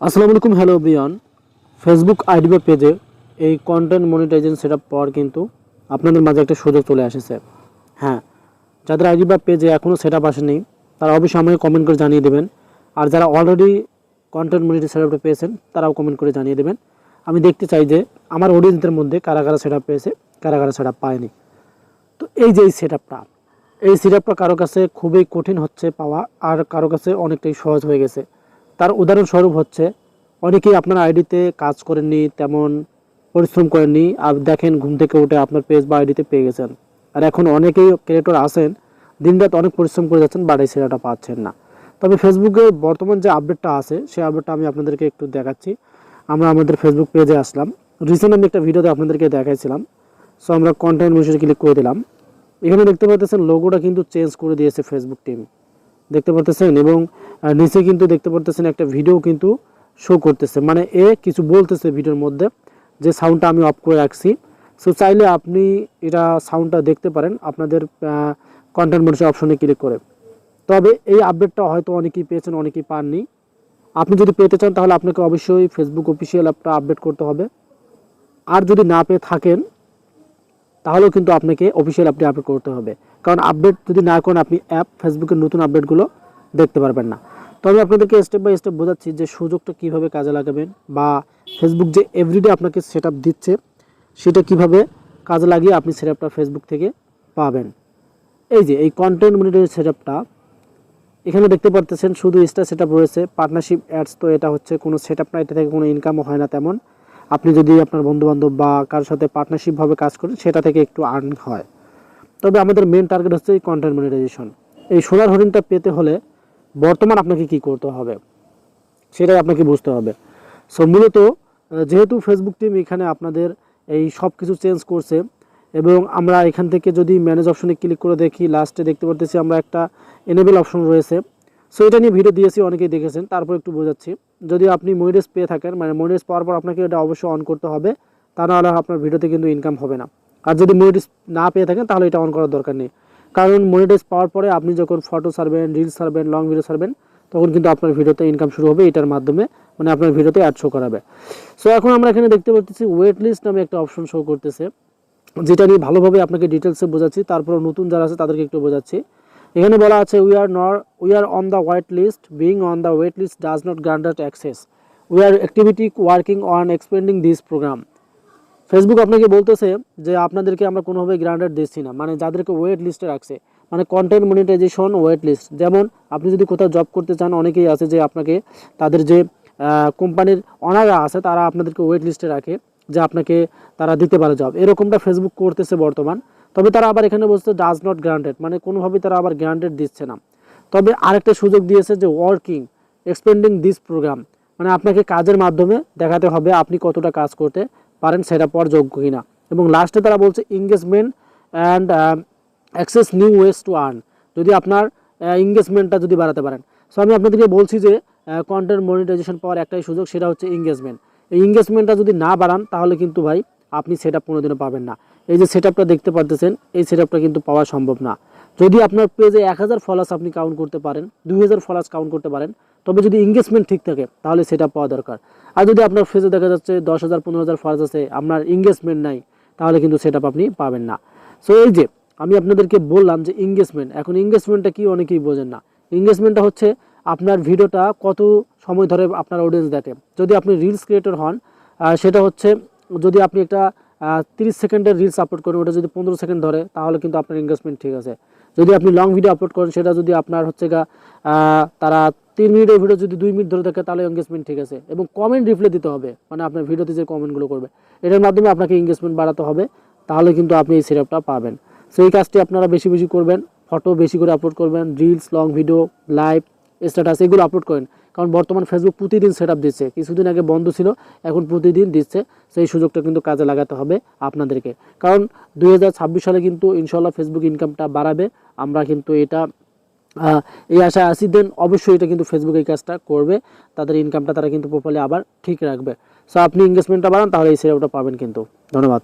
আসসালামু আলাইকুম, hello বিয়ন Facebook ID বা পেজে এই কন্টেন্ট মনিটাইজেশন সেট পর কিন্তু আপনাদের মাঝে একটা সুযোগ চলে এসেছে। হ্যাঁ যাদের আইডি বা পেজে এখনও সেট আপ আসেনি, তারা অবশ্যই আমাকে কমেন্ট করে জানিয়ে দেবেন। আর যারা অলরেডি কন্টেন্ট মনিটাইজেশন সেট আপটা পেয়েছেন, তারাও কমেন্ট করে জানিয়ে দেবেন। আমি দেখতে চাই যে আমার অডিয়েন্সদের মধ্যে কারা কারা সেট আপ পেয়েছে, কারা কারা সেট আপ পায়নি। তো এই যে এই সেট আপটা এই সেট আপটা কারও কাছে খুবই কঠিন হচ্ছে পাওয়া, আর কারও কাছে অনেকটাই সহজ হয়ে গেছে। তার উদাহরণস্বরূপ হচ্ছে, অনেকেই আপনার আইডিতে কাজ করেননি, তেমন পরিশ্রম করেননি, আর দেখেন ঘুম থেকে উঠে আপনার পেজ বা আইডিতে পেয়ে গেছেন। আর এখন অনেকেই ক্রিয়েটর আছেন, দিনরাত অনেক পরিশ্রম করে যাচ্ছেন এই সেরাটা পাচ্ছেন না। তবে ফেসবুকে বর্তমান যে আপডেটটা আছে, সেই আপডেটটা আমি আপনাদেরকে একটু দেখাচ্ছি। আমরা আমাদের ফেসবুক পেজে আসলাম। রিসেন্ট আমি একটা ভিডিওতে আপনাদেরকে দেখাইছিলাম। সো আমরা কন্টেন্ট মেসেজ ক্লিক করে দিলাম। এখানে দেখতে পাচ্ছেন লোগোটা কিন্তু চেঞ্জ করে দিয়েছে ফেসবুক টিম দেখতে পারতেছেন এবং নিচে কিন্তু দেখতে পারতেছেন একটা ভিডিও কিন্তু শো করতেছে। মানে এ কিছু বলতেছে ভিডিওর মধ্যে যে সাউন্ডটা আমি অফ করে রাখছি। সো চাইলে আপনি এটা সাউন্ডটা দেখতে পারেন। আপনাদের কন্টেন্ট মনিটর অপশনে ক্লিক করে। তবে এই আপডেটটা হয়তো অনেকেই পেয়েছেন, অনেকেই পাননি। আপনি যদি পেতে চান তাহলে আপনাকে অবশ্যই ফেসবুক অফিসিয়াল অ্যাপটা আপডেট করতে হবে। আর যদি না পেয়ে থাকেন তাহলেও কিন্তু আপনাকে অফিসিয়াল অ্যাপটি আপডেট করতে হবে। কারণ আপডেট যদি না করেন, আপনি অ্যাপ ফেসবুকের নতুন আপডেটগুলো দেখতে পারবেন না। তো আমি আপনাদেরকে স্টেপ বাই স্টেপ বোঝাচ্ছি যে সুযোগটা কীভাবে কাজে লাগাবেন বা ফেসবুক যে এভরিডে আপনাকে সেট দিচ্ছে, সেটা কীভাবে কাজে লাগিয়ে আপনি সেট ফেসবুক থেকে পাবেন। এই যে, এই কন্টেন্ট মনিটরের সেট এখানে দেখতে পারতেছেন শুধু স্টার সেট রয়েছে পার্টনারশিপ অ্যাডস তো এটা হচ্ছে কোনো সেট আপ না, এটা থেকে কোনো ইনকামও হয় না তেমন। আপনি যদি আপনার বন্ধুবান্ধব বা কারোর সাথে পার্টনারশিপভাবে কাজ করেন, সেটা থেকে একটু আর্ন হয়। তবে আমাদের মেন টার্গেট হচ্ছে এই কন্টেন্ট মনিটাইজেশন এই সোনার হরিণটা পেতে হলে বর্তমান আপনাকে কি করতে হবে, সেটাই আপনাকে বুঝতে হবে। সো মূলত যেহেতু ফেসবুক টিম এখানে আপনাদের এই সব কিছু চেঞ্জ করছে, এবং আমরা এখান থেকে যদি ম্যানেজ অপশনে ক্লিক করে দেখি লাস্টে দেখতে পারতেছি আমরা একটা এনেবেল অপশন রয়েছে। সো এটা নিয়ে ভিডিও দিয়েছি, অনেকেই দেখেছেন, তারপর একটু বোঝাচ্ছি। যদি আপনি মনিটাইজ পেয়ে থাকেন মানে মনিটাইজ পাওয়ার পর আপনাকে এটা অবশ্যই অন করতে হবে, তা নাহলে আপনার ভিডিওতে কিন্তু ইনকাম হবে না। আর যদি মনিটাইজ না পেয়ে থাকেন, তাহলে এটা অন করার দরকার নেই। কারণ মনিটাইজ পাওয়ার পরে আপনি যখন ফটো ছাড়বেন রিলস ছাড়বেন লং ভিডিও ছাড়বেন, তখন কিন্তু আপনার ভিডিওতে ইনকাম শুরু হবে এটার মাধ্যমে মানে আপনার ভিডিওতে অ্যাড শো করাবে। সো এখন আমরা এখানে দেখতে পাচ্ছি ওয়েট লিস্ট নামে একটা অপশন শো করতেছে, যেটা নিয়ে ভালোভাবে আপনাকে ডিটেলসে বোঝাচ্ছি তারপর নতুন যারা আছে, তাদেরকে একটু বোঝাচ্ছি। এখানে বলা আছে we are not we are on the white list being on the wait list does not granted access we are activity working on expanding this program Facebook আপনাকে বলতেছে যে, আপনাদেরকে আমরা কোনোভাবে গ্রান্টেড দিচ্ছি না। মানে যাদেরকে ওয়েট লিস্টে রাখছে। মানে কন্টেন্ট মনিটাইজেশন ওয়েট লিস্ট যেমন, আপনি যদি কোথাও জব করতে চান, অনেকেই আছে যে আপনাকে তাদের যে কোম্পানির অনাররা আছে, তারা আপনাদেরকে ওয়েট লিস্টে রাখে, যে আপনাকে তারা দিতে পারে জব এরকমটা ফেসবুক করতেছে বর্তমান। তবে তারা আবার এখানে বলছে ডাজ নট গ্রান্টেড মানে কোনোভাবেই তারা আবার গ্রান্টেড দিচ্ছে না। তবে আরেকটা সুযোগ দিয়েছে যে ওয়ার্কিং এক্সপেন্ডিং দিস প্রোগ্রাম মানে আপনাকে কাজের মাধ্যমে দেখাতে হবে আপনি কতটা কাজ করতে পারেন সেটা পর যোগ্য কিনা। এবং লাস্টে তারা বলছে engagement and access new ways to earn যদি আপনার ইংগেজমেন্টটা যদি বাড়াতে পারেন। সো আমি আপনাদেরকে বলছি যে কন্টেন্ট মনিটাইজেশন পাওয়ার একটাই সুযোগ সেটা হচ্ছে ইংগেজমেন্ট এই এঙ্গেজমেন্টটা যদি না বাড়ান তাহলে কিন্তু ভাই আপনি সেট সেটা কোনোদিনও পাবেন না। এই যে সেট দেখতে পারতেছেন, এই সেট কিন্তু পাওয়া সম্ভব না। যদি আপনার পেজে এক হাজার ফলোয়ার্স আপনি কাউন্ট করতে পারেন, দুই হাজার ফলাস কাউন্ট করতে পারেন, তবে যদি এঙ্গেজমেন্ট ঠিক থাকে, তাহলে সেটা পাওয়া দরকার। আর যদি আপনার পেজে দেখা যাচ্ছে দশ হাজার, পনেরো হাজার ফলোয়ার্স আছে, আপনার এঙ্গেজমেন্ট নাই, তাহলে কিন্তু সেটা আপনি পাবেন না। সো এই যে আমি আপনাদেরকে বললাম যে এঙ্গেজমেন্ট এখন এঙ্গেজমেন্টটা কি অনেকেই বোঝেন না। এঙ্গেজমেন্টটা হচ্ছে আপনার ভিডিওটা কত সময় ধরে আপনার অডিয়েন্স দেখে। যদি আপনি রিলস ক্রিয়েটর হন সেটা হচ্ছে যদি আপনি একটা তিরিশ সেকেন্ডের রিলস আপলোড করেন, ওটা যদি পনেরো সেকেন্ড ধরে, তাহলে কিন্তু আপনার এঙ্গেজমেন্ট ঠিক আছে। যদি আপনি লং ভিডিও আপলোড করেন, সেটা যদি আপনার হচ্ছে গা তারা তিন মিনিটের ভিডিও যদি দুই মিনিট ধরে থাকে তাহলে এঙ্গেজমেন্ট ঠিক আছে। এবং কমেন্ট রিপ্লাই দিতে হবে মানে আপনার ভিডিওতে যে কমেন্টগুলো করবে, এটার মাধ্যমে আপনাকে এঙ্গেজমেন্ট বাড়াতে হবে, তাহলে কিন্তু আপনি এই সিরাপটা পাবেন। সেই কাজটি আপনারা বেশি বেশি করবেন ফটো বেশি করে আপলোড করবেন reels long video live status এগুলো আপলোড করেন। কারণ বর্তমান ফেসবুক প্রতিদিন সেট দিচ্ছে। কিছুদিন আগে বন্ধ ছিল, এখন প্রতিদিন দিচ্ছে। সেই সুযোগটা কিন্তু কাজে লাগাতে হবে আপনাদেরকে। কারণ দুই সালে কিন্তু ইনশাল্লাহ ফেসবুক ইনকামটা বাড়াবে। আমরা কিন্তু এটা এই আশায় আসি দেন অবশ্যই এটা কিন্তু ফেসবুক এই কাজটা করবে। তাদের ইনকামটা তারা কিন্তু প্রপারলি আবার ঠিক রাখবে। সো আপনি এঙ্গেজমেন্টটা বাড়ান, তাহলে এই সেটআপটা পাবেন কিন্তু। ধন্যবাদ।